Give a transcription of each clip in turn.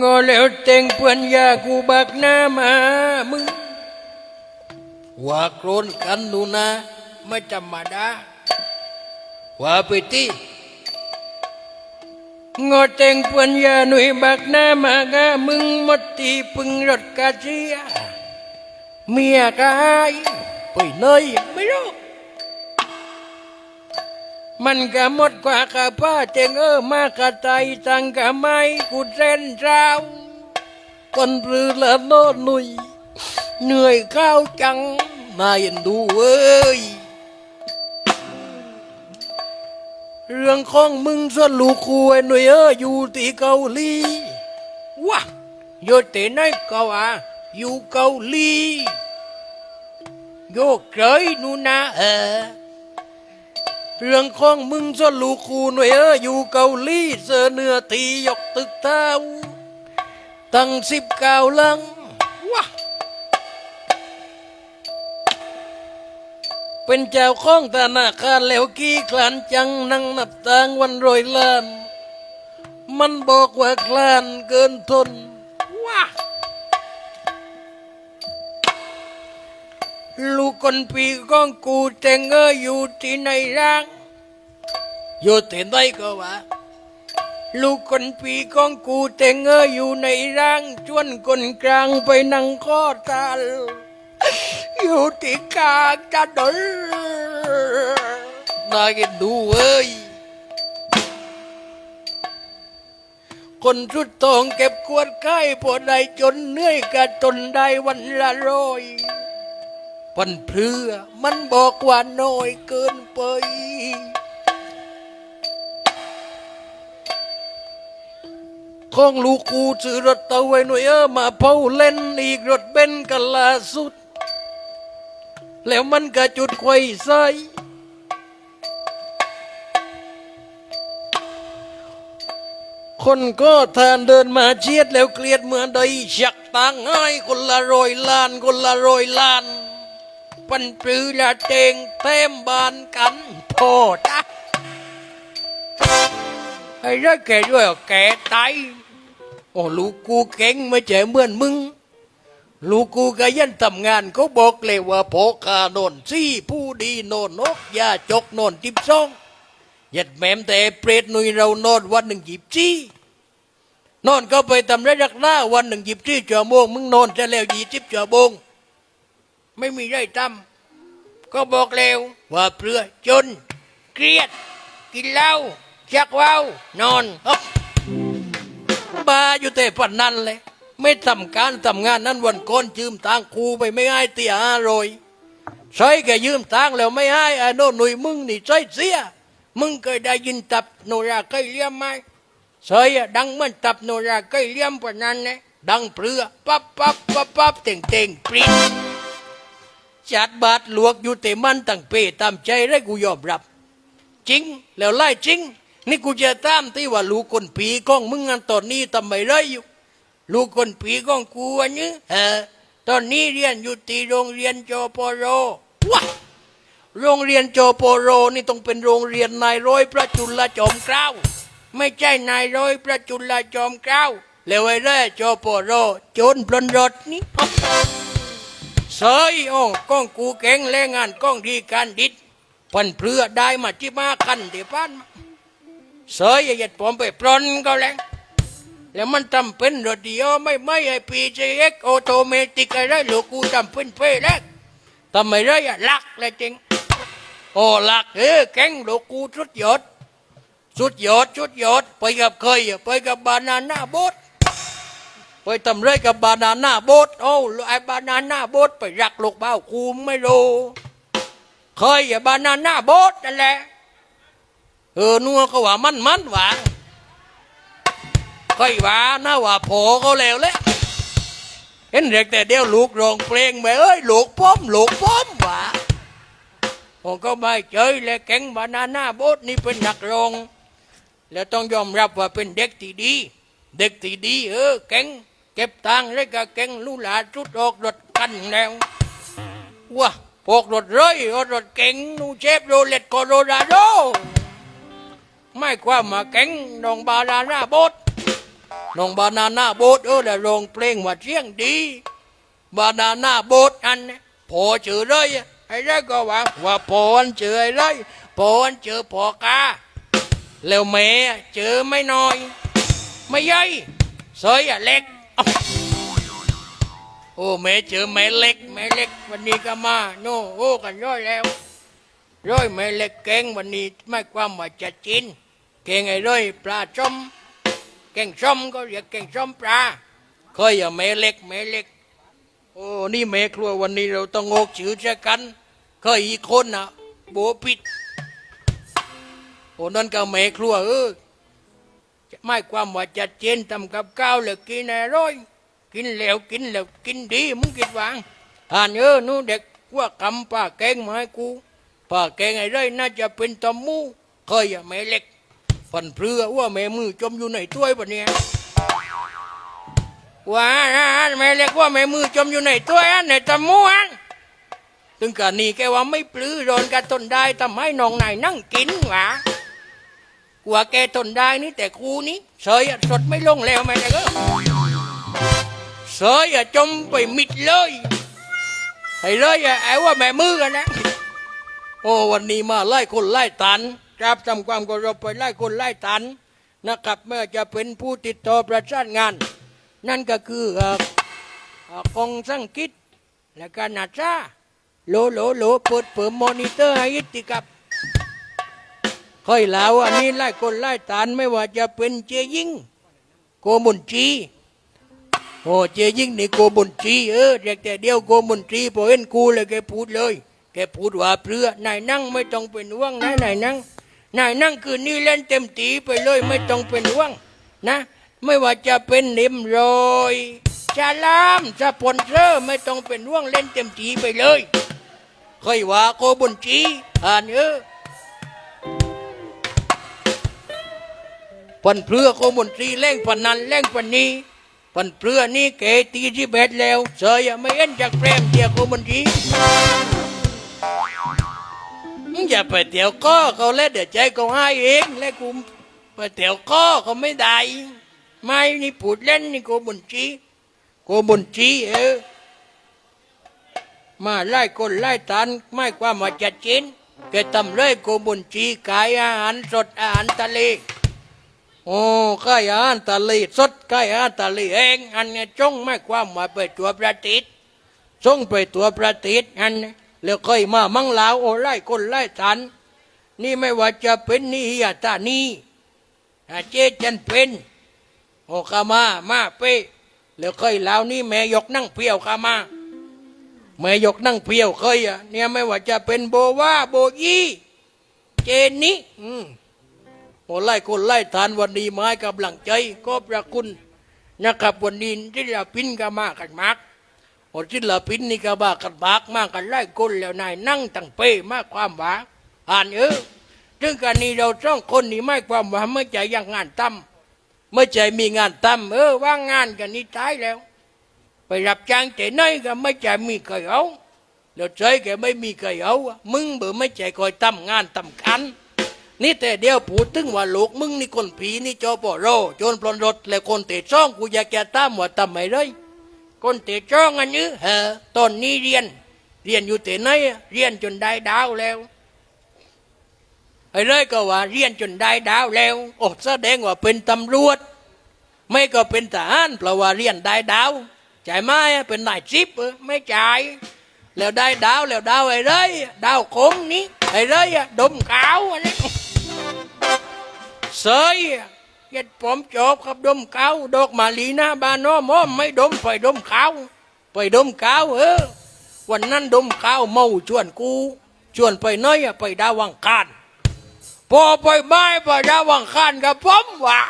งอแล้วแต่งเพื่อนยากูบักหน้ามามึงว่าโกรนกันดูนะไม่ธรรมดาว่าไปที่งอแต่งเพื่อนยาหนุ่ยบักหน้ามากะมึงหมดตีพึงรถกาเจียเมียกายไปเนยไม่รู้ มันก็หมดกว่ากะป้าเจงเออมากะใจตังกะไม่กูเส้นเจ้าคนปลือละโนดหนุยเหนื่อยข้าวจังมาเห็นดูเอ้ยเรื่องของมึงส่วนลูกคูไอ้หน่วยเอออยู่ที่เกาหลีวะโยเตไหนก็ว่าอยู่เกาหลีโยเกยนูนะเออ เรื่องของมึงส่วนลูกคูหน่วยเอออยู่เกาหลีเสือเนื้อตียกตึกเท้าตั้งสิบเก้าลังวะเป็นเจ้าของธนาคารแล้วกี่คลานจังนั่งนับตังวันรอยล้าน มันบอกว่าคลานเกินทนวะ ลูกคนปีของกูแต่งเอออยู่ที่ในร่างอยู่ที่ไหนก็ว่าลูกคนปีของกูแต่งเอออยู่ในร่างชวนคนกลางไปนั่งข้อตาลอยู่ที่กลางจะดนน่ากินดูเอ้ยคนสุดทองเก็บกวดไข้พอได้จนเหนื่อยกะจนได้วันละร้อย ปันเพลือมันบอกว่าน้อยเกินไป ของลูกกูซื้อรถเตาไว้หน่วยเออมาเผาเล่นอีกรถเบนกันล่าสุด แล้วมันก็จุดไฟใส่คนก็ทานเดินมาเชียดแล้วเกลียดเมื่อใดชักตังให้คนละรอยล้านคนละรอยล้าน ปันปรือละเตงเต็มบานกันพอจ้ะไอ้เรื่องแกด้วยแกตายโอ้ลูกกูเก่งไม่ใช่เหมือนมึง ลูกกูก็ยันทำงานเขาบอกเลยว่าโพอกาโนนซี่ผู้ดีโนนนกยาจกโนนทิบซองยัดแมมแต่เปรตหนุยเรานอนวันหนึ่งหยิบจี้นอนก็ไปทำไรรักหน้าวันหนึ่งหยิบจี้ชั่วโมงมึงนอนจะแล้วยี่สิบชั่วโมง ไม่มีไรทำก็บอกแล้วว่าเปลือจน เครียด กินเหล้าชักว่าวนอนอ๊อบบ้าอยู่แต่ปันนั้นเลย ไม่ทำการทำงานนั้นวันก่อนยืมตังครูไปไม่ให้เตียห้าร้อยใช้แกยืมตังแล้วไม่ให้ไอ้โน่นหนุ่ยมึงนี่ใช้เสีย มึงเคยได้ยินตับโนราใกล้เลี่ยมไหมใช่ดังมือนตับโนราใกล้เลี่ยมปะนั้นนะดังเปลือปั๊บปั๊บปั๊บปั๊บเต่งเต่งปริ้น จัดบาทหลวกอยู่แต่มันตั้งเปตามใจได้กูยอมรับ จริงแล้วไล่จริง นี่กูจะตามที่ว่าลูกคนปีของมึงอันตอนนี้ทำไมไรอยู่ ลูกคนปีของกูอันนี้เออตอนนี้เรียนอยู่ที่โรงเรียนจปรว้าโรงเรียนจปรนี่ต้องเป็นโรงเรียนนายร้อยพระจุลจอมเกล้า ไม่ใช่นายร้อยพระจุลจอมเกล้าแล้วไอ้เร่จปรโจรปล้นรถนี่ เสยโอ้ก้องกูเก่งแรงงานก้องดีการดิดพันเพื่อได้มาที่มากันเดี๋ยวพันเสยอย่าหยัดผมไปปล้นก็แล้วแล้วมันทำเป็นรถเดียวไม่ไม่ไอพีเจเอ็กออโตเมติกอะไรหลูกกูทำเป็นเพ่แรกทำไมไรอะลักเลยจริงโอ้ลักเออแก๊งหลูกกูสุดยอดสุดยอดสุดยอดไปกับเคยไปกับบานาน่าบด ไปทำไรกับบานาน่าโบดโอ้ไอ้บานาน่าโบดไปรักลูกเบ้ากูไม่รู้เคยอะบานาน่าโบดนั่นแหละเออนัวก็ว่ามันมันหวานค่อยว่านะว่าพอเขาแล้วแหละเห็นเด็กแต่เดียวลูกร้องเพลงไปเอ้ยลูกพ้อมลูกพ้อมว่าผมก็ไม่เจอเลยแก๊งบานาน่าโบ๊ทนี่เป็นนักร้องแล้วต้องยอมรับว่าเป็นเด็กที่ดี เด็กที่ดีเออแก๊ง เก็บตังค์แล้วก็แก๊งลูหลานชุดออกรถกันแล้วว้าพวกรถเร้ยรถเก๋งนูเชฟโรเลตโคโรราโดไม่ความมาแก๊งนองบานาน่าโบ๊ทน้องบานาน่าโบสเออแล้วร้องเพลงว่าเสียงดี บานาน่าโบสอันพอเจอเลยไอ้ไรก็ว่าว่าพอนเจอไอ้ไรพอนเจอพอกาแล้วแม่เจอไม่น้อย ไม่ใหญ่เสยอะเล็ก โอ้แม่เจอแม่เล็กแม่เล็ก วันนี้ก็มาโน่โอ้กันร้อยแล้วร้อยแม่เล็กเก่งวันนี้ไม่ความว่าจะจินเก่งไอ้ร้อยปลาชมเก่งชมก็เรียกเก่งชมปลาเคยอย่าแม่เล็กแม่เล็ก โอ้นี่แม่ครัววันนี้เราต้องงกชื่อเช่กัน เคยอีกคนนะโบปิดโอ้นั่นก็แม่ครัวเออ ไม่ความว่าจะเจนทำกับข้าวแล้วกินอร่อยกินแล้วกินแล้วกินดีมึงคิดวางอ่านเออนู่นเด็กว่าคำป้าแกงมาให้กูป้าแกงไอ้ไรน่าจะเป็นตำมูเคยอะแม่เล็กฝันเพลือว่าแม่มือจมอยู่ในถ้วยปะเนี่ยว่าแม่เล็กว่าแม่มือจมอยู่ในถ้วยอันในตำมูอันถึงกันนี่แกว่าไม่ปลื้อโดนกันทนได้ทำให้น้องนายนั่งกินหวะ กลัวแกทนได้นี่แต่กูนี่เสยอะสดไม่ลงแล้วแม่เล็เอ้ยเสยอะจมไปมิดเลยให้เลยอะไอ้ว่าแม่มือกันนะโอ้วันนี้มาไล่คนไล่ตันครับทำความเคารพไปไล่คนไล่ตันนะครับเมื่อจะเป็นผู้ติดต่อประสานงาน นั่นก็คืออ่อเอ่อกองสังกิจและก็นาซาโหลโหลโหลเปิดเปิดมอนิเตอร์ให้ยิติกับ ค่อยแล้วอันนี้ไล่คนไล่ตันไม่ว่าจะเป็นเจยิงโกมุนจีโอ้เจยิ่งนี่โกบุญตรีเออเด็กแต่เดียวโกบุญตรีพอเห็นกูเลยแกพูดเลย แกพูดว่าเปลือนายนั่งไม่ต้องเป็นห่วงนะนายนั่งนายนั่งคืนนี้เล่นเต็มตีไปเลยไม่ต้องเป็นห่วงนะ ไม่ว่าจะเป็นเนมโรยชาลามสปอนเซอร์ไม่ต้องเป็นห่วงเล่นเต็มตีไปเลยเคยว่าโกบุญตรีอ่านเออ ปันเพื่อโกบุญตรีเล่งปันนันเล่งปันนี้ปันเปลือนี่เกตีที่เบ็ดแล้วเสยไม่เอ็นจากแปรมเดียกูมันดีอย่าไปเตียวก้อเขาเล่นเดี๋ยวใจเขาให้เองแล้วกูไปเตียวก้อเขาไม่ได้ไม่นี่พูดเล่นนี่กูบุญจีกูบุญจีเออมาไล่คนไล่ตันไม่ความาจะจินแกทำเลยกูบุญจีขายอาหารสดอาหารทะเล โอ้ก็อาหารทะเลสดก็อาหารทะเลเองอันเนี้ยจงไม่ความว่าไปตัวประติดจงไปตัวประติดอันเนี้ยแล้วค่อยมามั่งลาวโอ้ไล่คนไล่ทัน นี่ไม่ว่าจะเป็นนี่ยาตานี่อาเจจันเป็นโอ้ขามามาเป้แล้วค่อยลาวนี่แม่ยกนั่งเพียวขามาแม่ยกนั่งเพียวเคยอะเนี่ยไม่ว่าจะเป็นโบว่าโบยี่เจนนี่อืม โอ้ไล่คนไล่ทานวันนี้มาให้กำลังใจก็ประคุณนะครับวันนี้ศิลปินก็มากันมากโอ้ศิลปินนี่ก็มากันมากมากกันไล่คนแล้วนายนั่งตั้งเป้มากความหวาอ่านเออถึงกันนี้เราต้องคนนี้ไม่ความหวาเมื่อใจยังงานตั้มเมื่อใจมีงานตั้มเออว่างงานกันนี่ตายแล้ว ไปรับจ้างแต่น้อยก็ไม่ใจมีใครเอาแล้วใจแกไม่มีใครเอามึงเบื่อไม่ใจคอยตั้มงานตั้มกัน นี่แต่เดียวพูดถึงว่าลูกมึงนี่คนผีนี่จอปอโรโจนปลนรถและคนเตะช่องกูอยากจะตามว่าทำไมเลยคนเตะช่องอันนี้เออตอนนี้เรียน เรียนอยู่แต่ไหนเรียนจนได้ดาวแล้วไอ้เลยก็ว่าเรียนจนได้ดาวแล้วโอ้แสดงว่าเป็นตำรวจ ไม่ก็เป็นทหารเพราะว่าเรียนได้ดาวจ่ายไหมอะเป็นนายจิบไม่จ่ายแล้วได้ดาวแล้วดาวไอ้เลยดาวคงนี้ไอ้เลยดมขาวอันนี้ เสยเย็ดผมจบกับดมเกาดอกมาลีหน้าบานน้อมอมไม่ดมไปดมเขาไปดมเขาเออวันนั้นดมขาวเมาชวนกู ชวนไปน้อยอะไปดาวังคานพอไปไม้ไปดาวังคานกับผมหวา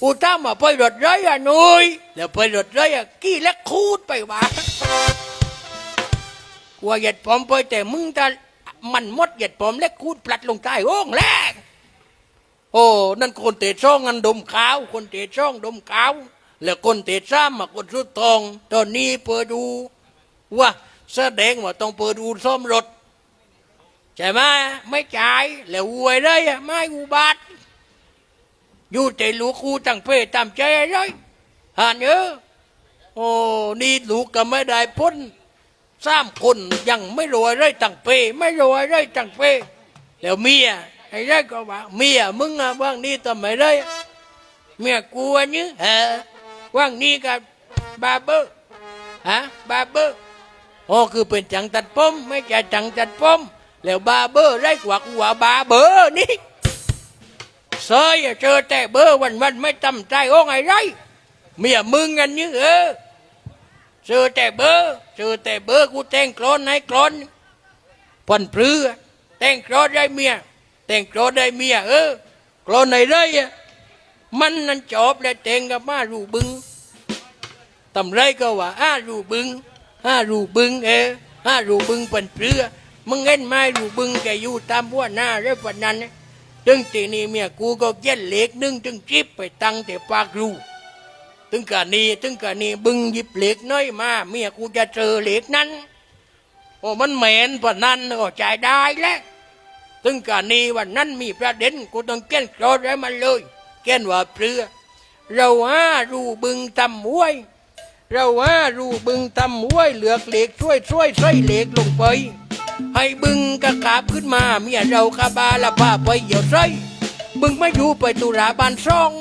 กูถ้ามาไปรถไรอะนุยแล้วไปรถไรอะกี้และคูดไปหวากูว่าเหย็ดผมไปแต่มึงจะมันมดเหย็ดผมและคูดปลัดลงใต้โอ่งแรก โอ้นั่นคนเตะช่องงันดมขาว คนเตะช่องดมขาว แล้วคนเตะซ้ำมาคนสุดทอง ตอนนี้เปิดดูว่าแสดงว่าต้องเปิดดูซ่อมรถใช่ไหมไม่จ่ายแล้วอวยเลยไม่อุบาทอยู่แต่ลูกคูตั้งเพศตามใจเลยอ่านเยอะโอ้นี่ลูกก็ไม่ได้พ้นสามคนยังไม่รวยเลยตั้งเปไม่รวยเลยตั้งเปแล้วเมีย ไอ้ได้ก็ว่าเมียมึงอะว่างนี่ทำไมได้เมียกูอันนี้เออว่างนี่กับบาเบอร์ฮะบาเบอร์โอ้คือเป็นจังตัดผมไม่ใช่จังตัดผมแล้วบาเบอร์ได้กว่ากูว่าบาเบอร์นี่เสยเจอแต่เบอร์วันวันไม่จำใจโอ้ไงไรเมียมึงกันนี่เออเจอแต่เบอร์เจอแต่เบอร์กูแต่งกรอนให้กรอนพันปรือแต่งกรอนได้เมีย แต่งกรได้เมียเออกรอนไหนไรอะมันนั่นจอบแล้วแต่งกับมารูบึงตำไรก็ว่าอ้ารูบึงอ้ารูบึงเอออ้ารูบึงพันปรือมึงเห็นไหมรูบึงแกอยู่ตามหัวหน้าเรื่องวันนั้นนะตึงทีนี้เมียกูก็เย็นเหล็กนึ่งตึงจิบไปตั้งแต่ปากรูตึงกะนี้ตึงกะนี้บึงหยิบเหล็กน้อยมาเมียกูจะเจอเหล็กนั้นโอ้มันเหม็นปะนั้นก็จ่ายได้แล้ว ตึงกะนี้วันนั้นมีประเด็นกูต้องเก้นโกรธให้มันเลยเก้นว่าเปลือ เราห้ารูบึงตำห้วย เราห้ารูบึงตำห้วยเหลือกเหล็กช่วยช่วยใส่เหล็กลงไป ให้บึงกระกาบขึ้นมาเมียเราคาบาละพาไปเหยียวไส้บึงไม่อยู่ไปตุราบานซ่อง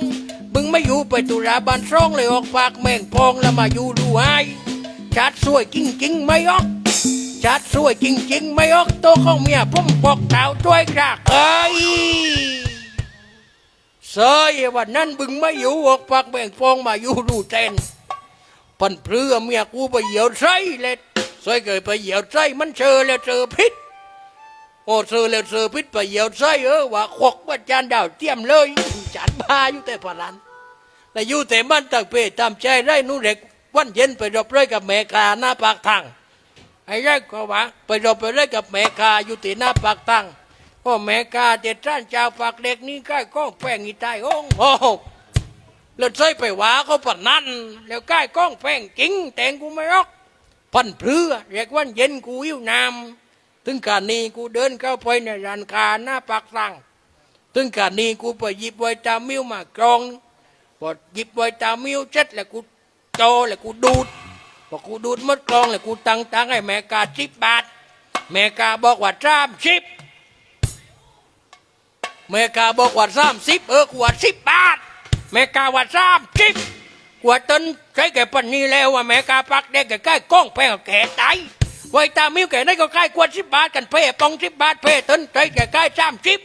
บึงไม่อยู่ไปตุราบานซ่องเลยออกปากแม่งพองแล้วมาอยู่ดูให้จัดสวยจริงไม่ออก จัดสวยจริง ๆ ไม่ออกตัวของเมียผมบอกเต่าด้วยกรากเอ้ยเสยวันนั้นบึงไม่อยู่ออกปากแม่งพองมาอยู่ดูเต้นพันเพื่อเมียกูไปเหยียวไส้เลยซอยเกิดไปเหยียวไส้มันเจอแล้วเจอพิษโอ้เจอแล้วเจอพิษไปเหยียวไส้เออว่าขกว่าจานดาวเทียมเลยจานบ้าอยู่แต่พลันแต่อยู่แต่มันตักเปตามใจได้นู่นเด็กวันเย็นไปรบเร่กับแม่กาหน้าปากทาง ไอ้แรกก็ว่าไปรบไปเร่กับแม่กาอยู่ที่หน้าปากทางพ่อแม่กาเด็ดจ้านเจ้าปากเด็กนี่ใกล้ก้องแป้งอีตายโอ้งโอ้แล้วใส่ไปหวาเขาปะนั่นแล้วใกล้กล้องแป้งจริงแต่งกูไม่รอกพันเพื่อเรียกวันเย็นกูยิ้วนำถึงการนี้กูเดินเข้าไปในร้านคาหน้าปากสั่งถึงการนี้กูไปหยิบไวตามิวมากรองพอหยิบไวตามิวเจ็ดแล้วกูโจแล้วกูดูด พอกูดูดมดกรองแล้วกูตังตังให้แม่กาสิบบาท แม่กาบอกว่าสามสิบแม่กาบอกว่าสามสิบเออกูว่าสิบบาท แม่กาว่าสามสิบกว่าต้นใช้แก่ปันนี้แล้วว่าแม่กาปักเด็กแก่ใกล้กล้องแป้งแก่ไตไว้ตามิวแก่ได้ก็ใกล้กว่าสิบบาทกันเพ่ปองสิบบาทเพ่ต้นใช้แก่ใกล้สามสิบ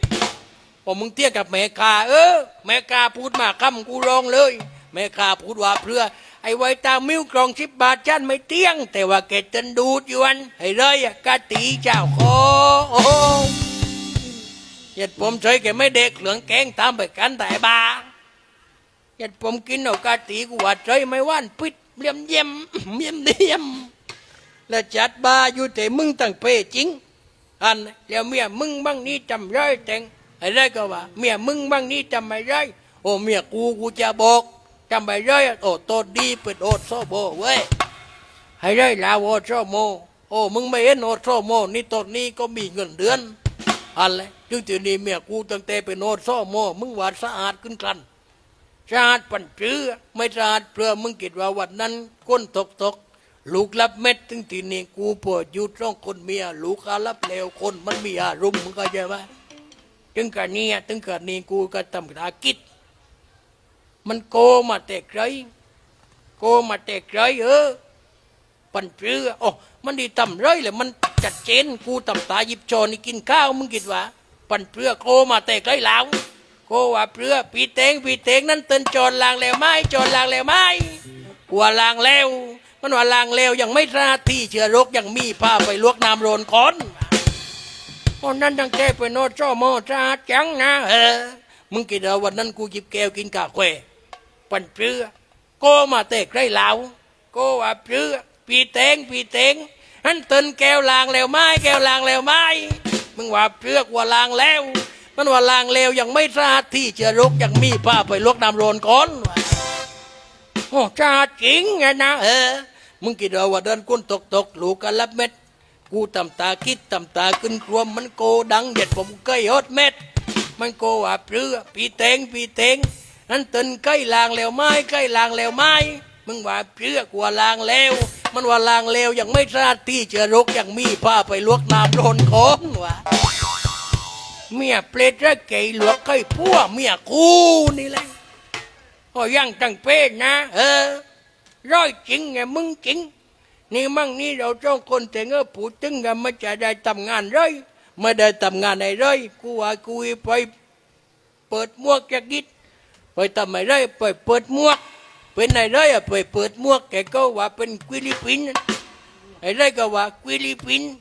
พอมึงเตี้ยกับแม่กาเออแม่กาพูดมาคำกูร้องเลยแม่กาพูดว่าเพื่อ ไอ้ไว้ตามิวกรองสิบบาทจันไม่เตี้ยง แต่ว่าแกตจนดูดยวนให้เลยอะกะตีเจ้าคอโอ้เหตุผมใช้แกไม่เด็กเหลืองแกงตามไปกันแต่บายัดผมกินเอากาตีกูว่าใจไม่ว่านปิดเลี่ยมเยี่ยมเยี่ยมเดียมแล้วจัดบาอยู่แต่มึงตั้งเปจริงอันแล้วเมียมึงบ้างนี้จำไรแต่งไอ้ไรก็ว่าเมียมึงบ้างนี้จำไม่ไรโอ้เมียกูกูจะบอก จำไม่ไรโอ้โตดีเป็นโอดโซโบเว้ยให้ไรลาวโอดโซโม โอ้มึงไม่เห็นโอดโซโม นี่ตอนนี้ก็มีเงินเดือนอันเลยจึงทีนี้เมียกูตั้งแต่เป็นโอดโซโม มึงหว่าสะอาดขึ้นกันสะอาดปันเปลือไม่สะอาดเปลือมึงคิดว่าวันนั้นก้นตกตกลูกรับเม็ดถึงทีนี้กูปวดอยู่ตรงคนเมียลูกอารับเลวคนมันมีอารมณ์มึงก็จะว่าถึงกันนี้ถึงกันนี้กูก็ทำธุรกิจ มันโกมาแต่ไกลโกมาแต่ไกลเออปันเปลือโอ้มันดีทำไรเลยมันจัดเจนกูทำตาหยิบจอนี่กินข้าวมึงคิดว่า ปันเปลือโกมาแต่ไกลแล้วโกว่าเปลือปีเตงปีเตงนั่นเตือนจอนลางแล้วไหมจอนลางแล้วไหมกลัวลางแล้วมันว่าลางแล้วยังไม่ราที่เชื้อโรคยังมีผ้าไปลวกน้ำโรนคอนตอนนั้นตั้งแต่ไปโนดจ้อมอจ้าจังนะเออมึงกินเอาวันนั้นกูหยิบแก้วกินกาแฟ ปันเปลือโกมาเตะใกล้เหลาโกว่าเปลือปีเตงปีเตงนั่นเตือนแก้วลางแล้วไหมแก้วลางแล้วไหมมึงว่าเปลือกว่าลางแล้ว มันว่าลางเลวยังไม่สะอาดที่เชื้อโรคยังมีผ้าไปลวกน้ำโรนก่อนโอ้จ้าจริงไงนะเออมึงคิดเอาว่าเดินก้นตกตกลูกกันรับเม็ดกูตำตาคิดตำตาขึ้นครวมมันโกดังเหยียดผมเคยฮดเม็ดมันโกว่าเปลือปีเตงปีเตง นั่นตินใกล้ลางแล้วไม้ใกล้ลางแล้วไม้มึงว่าเพื่อกว่าลางแล้ว มันว่าลางแล้วยังไม่ทราบที่เจอรกยังมีผ้าไปลวกน้ำโดนของวะเมียเปรตระเกยหลวกเคยพัวเมียกูนี่แหละก็ยังตั้งเป็นะ เออ ร้อยจริงไงมึงจริงนี่มั่งนี่เราจ้องคนแต่เงอผูดตึงกันไม่จะได้ทำงานเลยไม่ได้ทำงานไหนเลยกูว่ากูไปเปิดหมวกจะกิด ไปทำอะไรไปเปิดหมวก เป็นอะไรอะไปเปิดหมวกแกก็ว่าเป็นฟิลิปปินส์ไอ้ไรก็ว่าฟิลิปปินส์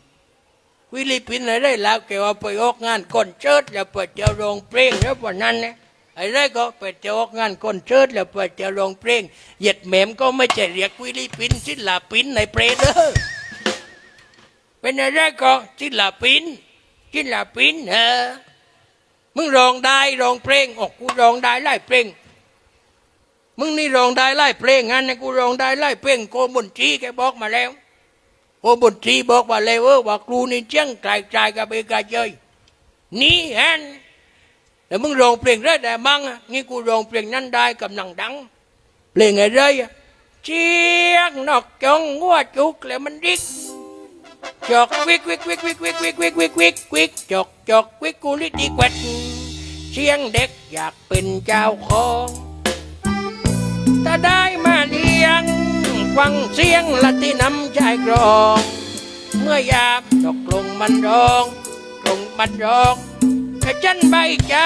ฟิลิปปินส์อะไรแล้วแกว่าไปออกงานคอนเสิร์ตแล้วไปเจอโรงเพลงแล้ววันนั้นเนี่ยไอ้ไรก็ไปเจอออกงานคอนเสิร์ตแล้วไปเจอโรงเพลงเหยียดแหมมก็ไม่ใช่เรียกฟิลิปปินส์ศิลปินในเปรเดอร์เป็นอะไรก็ศิลปินศิลปินเออ มึงร้องได้ร้องเพลงออกกูร้องได้ไล่เพลง มึงนี่ร้องได้ไล่เพลงงั้นนะกูร้องได้ไล่เพลงโกบุญทรีแกบอกมาแล้วโกบุญทรีบอกมาแล้วเออว่าครูนี่เจ้งไกลใจกับเอกาเจยนี่ฮันแต่มึงร้องเพลงได้แต่มั่งนี่กูร้องเพลงนั้นได้กับหนังดังเพลงอะไรเชียงนอกจองหัวจุกแล้วมันริกจอกวิกวิกวิกวิกวิกวิกวิกวิกวิกวิกจอกจอกวิกกูลิดีแกวด สียงเด็กอยากเป็นเจ้าของถ้าได้มาเลี้ยง ฟังเสียงละที่นำใจกรอง เมื่อยามดอกลงมันร้องลงมันร้องกระจันใบใจ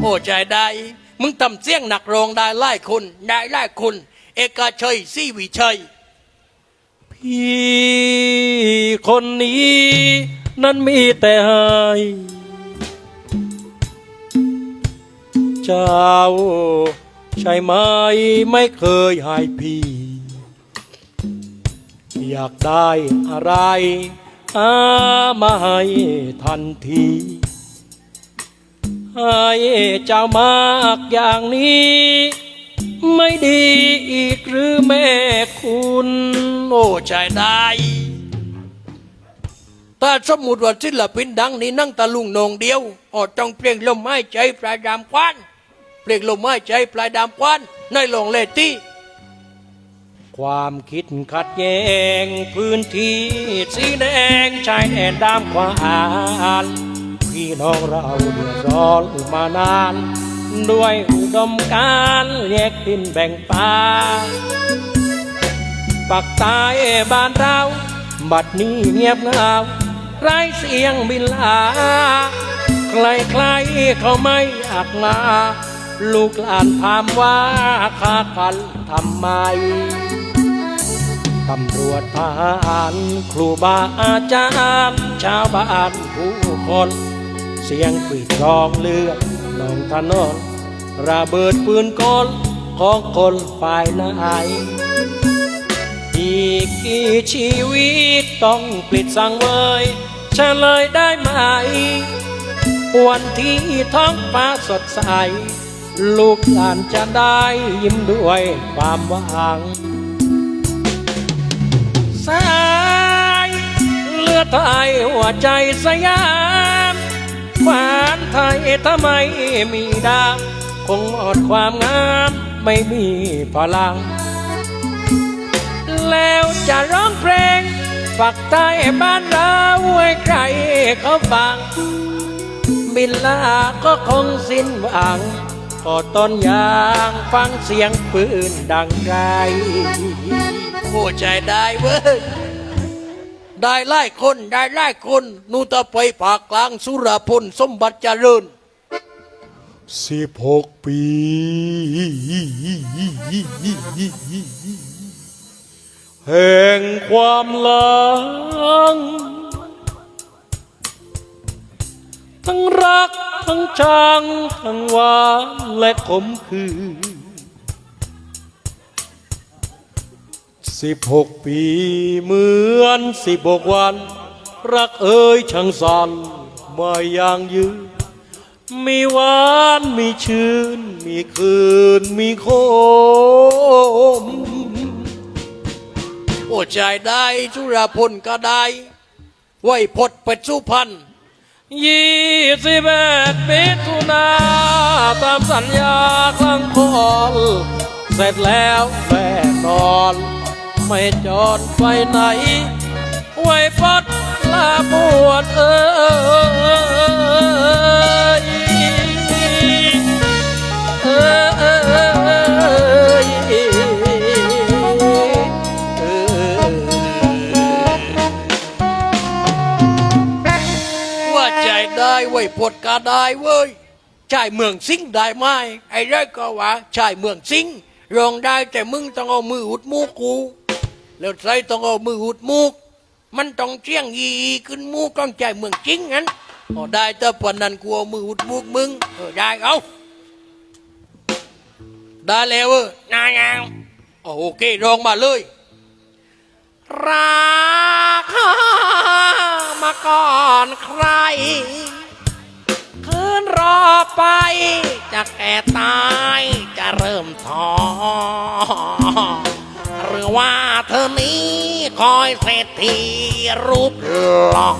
โอ้ใจได้ มึงทำเสียงหนักรองได้ไล่คนได้ไล่คนเอกชัยซีวิชัย พี่คนนี้ นั้นมีแต่ให้เจ้าใช่ไหมไม่เคยให้พี่ อยากได้อะไรอามาให้ทันที ให้เจ้ามากอย่างนี้ ไม่ดีอีกหรือแม่คุณ โอ้ใช่ได้ ถ้าสมมุติว่าศิลปินดังนี่นั่งตะลุงนงเดียวอ๋อต้องเพลงลมไม้ใจปลายดามควันเพลงลมไม้ใจปลายดามควันในโรงเลตี้ความคิดขัดแย้งพื้นที่สีแดงชายแดนดามควานพี่น้องเราเดือดร้อนมานาน ด้วยอุดมการแยกดินแบ่งป่าปักใต้บ้านเรา บัดนี้เงียบเงา ไร้เสียงบินลา ใครใครๆเขาไม่อยากมา ลูกหลานถามว่าค้ากันทำไม ตำรวจทหารครูบาอาจารย์ ชาวบ้านผู้คน เสียงกรีดร้องเลือดลงถนนระเบิดปืนกลของคนฝ่ายไหนอีกกี่ชีวิตต้องปลิดสังเวย เฉลยได้ไหม วันที่ท้องฟ้าสดใส ลูกหลานจะได้ยิ้มด้วยความหวัง สายเลือดไทยหัวใจสยามขวานไทยทำไมมีดาวคงหมดความงามไม่มีพลัง แล้วจะร้องเพลง ฝักใต้บ้านเราให้ใครเขาฟัง บินลาก็คงสิ้นหวังก็ต้นยางฟังเสียงปืนดังไกลโอ้ใจได้เว้ย ได้ไล่คนได้ไล่คนนูตะไปภาคกลางสุรพลสมบัติเจริญสิบหกปี แห่งความหลังทั้งรักทั้งชังทั้งหวานและขมขื่นสิบหกปีเหมือนสิบหกวัน รักเอ่ยช่างสั่นไม่ยังยืนมีหวานมีชื่น มีคืน มีคม โอ้ใจได้สุรพลก็ได้ ไว้พดเป็ดสุพรรณยี่สิบเอ็ดมิถุนาตามสัญญาครั้งก่อนเสร็จแล้วแน่นอน ไม่จอนไปไหน ไว้พัดลาบวชเอ้ยเอ้ย ยปวดกาได้เว้ยชายเมืองสิงได้ไหมไอ้ไรก็ว่าชายเมืองสิงห์รองได้แต่มึงต้องเอามืออุดมูกกู แล้วใส่ต้องเอามืออุดมูก มันต้องเจียงยีขึ้นมูกต้องใจเมืองจริงงั้นอ๋อได้แต่ปนนั้นกูเอามืออุดมูกมึงเออได้เอาได้แล้วเออนายยังอ๋อโอเครองมาเลยรักมาก่อนใคร รอไป จะแก่ตายจะเริ่มท้อหรือว่าเธอนี้คอยเศรษฐีรูปหล่อ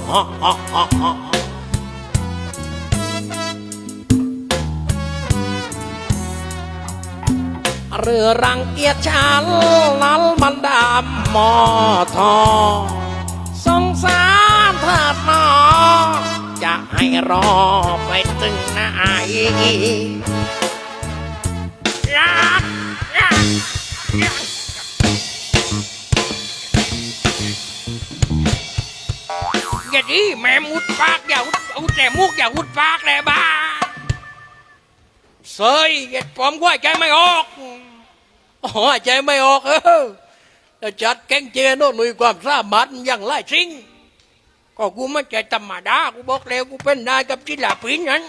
เรือรังเกียจฉันนั้นมันดำมอทอ รอไปถึงนรักรักรักอย่าดิแม่มุดปากอย่าอุดอุดแต่มุกอย่าอุดปากเลยบ้าเสยเห็ดผมก็หาใจไม่ออกอ๋อใจไม่ออกเออแต่จัดแกงเจโน่นหนุ่ยความสามารถอย่างไรสิ่ง ก็กูไม่ใจธรรมดากูบอกแล้วกูเป็นนายกับจิลาปินนั้น